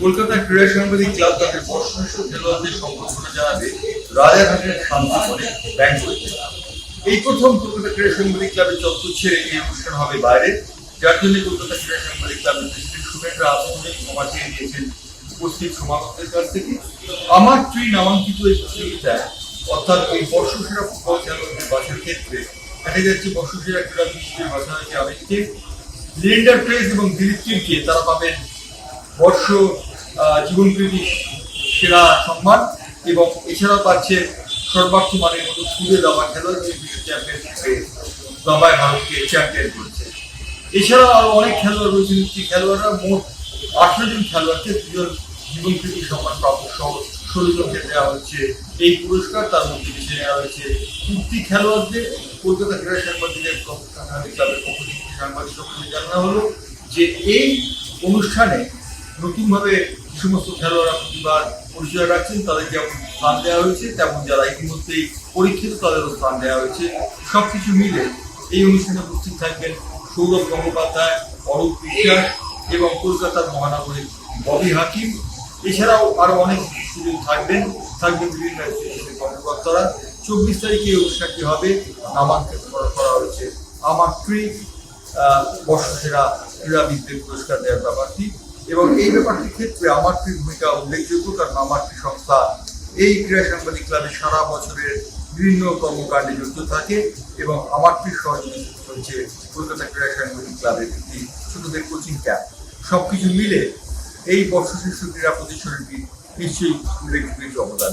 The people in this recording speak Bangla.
কলকাতা ক্রীড়া সাংবাদিক ক্লাব তাদের বর্ষশ্রেষ্ঠ খেলোয়াড়দের সম্বর্ধনা জানাবে রাজারহাটের শান্তিপনে ব্যাঙ্গলিতে এই প্রথম কলকাতা ক্রীড়া সাংবাদিক ক্লাবের চত্বর ছেড়ে এই অনুষ্ঠান হবে বাইরে। যার জন্য কলকাতা ক্রীড়া সাংবাদিক ক্লাবের প্রেসিডেন্ট সুমেন্দ্র আন্তর্জাতিক ক্ষমা চেয়ে নিয়েছেন উপস্থিত সমাগতের কাছ থেকে। আমার ট্রি নামাঙ্কিত এই প্রতিযোগিতায় অর্থাৎ এই বর্ষসেরা ফুটবল খেলোয়াড়দের বাছার ক্ষেত্রে দেখা যাচ্ছে বর্ষসেরা ক্রীড়া বিশেষজ্ঞের বাছা হয়েছে আমেরিকে লিন্ডার প্রেস এবং দিলীপ টিমকে তারা পাবেন বর্ষ আহ, জীবনপ্রেমী সেরা সম্মান এবং এছাড়াও পাচ্ছে সর্বার্থ মানের মতো খুঁজে দাবা খেলোয়াড় যিনি বিশ্ব চ্যাম্পিয়নশিপে দাবায় ভারতকে চ্যাম্পিয়ন করেছে। এছাড়াও আরও অনেক খেলোয়াড় রয়েছেন যে খেলোয়াড়রা মোট আঠারো জন খেলোয়াড়কে দুজন জীবনপ্রেমী সম্মান প্রাপ্ত সহ ষোলো জনকে দেওয়া হচ্ছে এই পুরস্কার। তার মধ্যে বেছে নেওয়া হয়েছে কুর্তি খেলোয়াড়দের। কলকাতা ক্রীড়া সাংবাদিকের সাংবাদিক ক্লাবের পক্ষ থেকে সাংবাদিক সম্মেলনে জানানো হলো যে এই অনুষ্ঠানে নতুনভাবে যে সমস্ত খেলোয়াড়রা প্রতিবার পরিচয় রাখছেন তাদের যেমন স্থান দেওয়া হয়েছে তেমন যারা ইতিমধ্যেই পরীক্ষিত তাদেরও স্থান দেওয়া হয়েছে। সবকিছু মিলে এই অনুষ্ঠানে উপস্থিত থাকবেন সৌরভ গঙ্গোপাধ্যায় অরূপ বিশ্বাস এবং কলকাতার মহানগরীর ববি হাকিম। এছাড়াও আরও অনেক সুযোগ থাকবেন থাকবেন বিভিন্ন কর্মকর্তারা। চব্বিশ তারিখে এই অনুষ্ঠানটি হবে। নামাঙ্কিত করা হয়েছে। আমার আহ, বর্ষসেরা ক্রীড়াবিদদের পুরস্কার দেওয়ার ব্যাপারটি। এবং এই ব্যাপারটির ক্ষেত্রে আমার কি ভূমিকা উল্লেখযোগ্য? কারণ আমার কি সংস্থা এই ক্রীড়া সাংবাদিক ক্লাবে সারা বছরের বিভিন্ন কর্মকাণ্ডে যুক্ত থাকে এবং আমার কি সহযোগিতা হচ্ছে কলকাতা ক্রীড়া সাংবাদিক ক্লাবের একটি ছোটদের কোচিং ক্যাম্প সব কিছু মিলে এই বর্ষ শিশু ক্রীড়া প্রতিষ্ঠানটি নিশ্চয়ই উল্লেখযোগ্য অবদান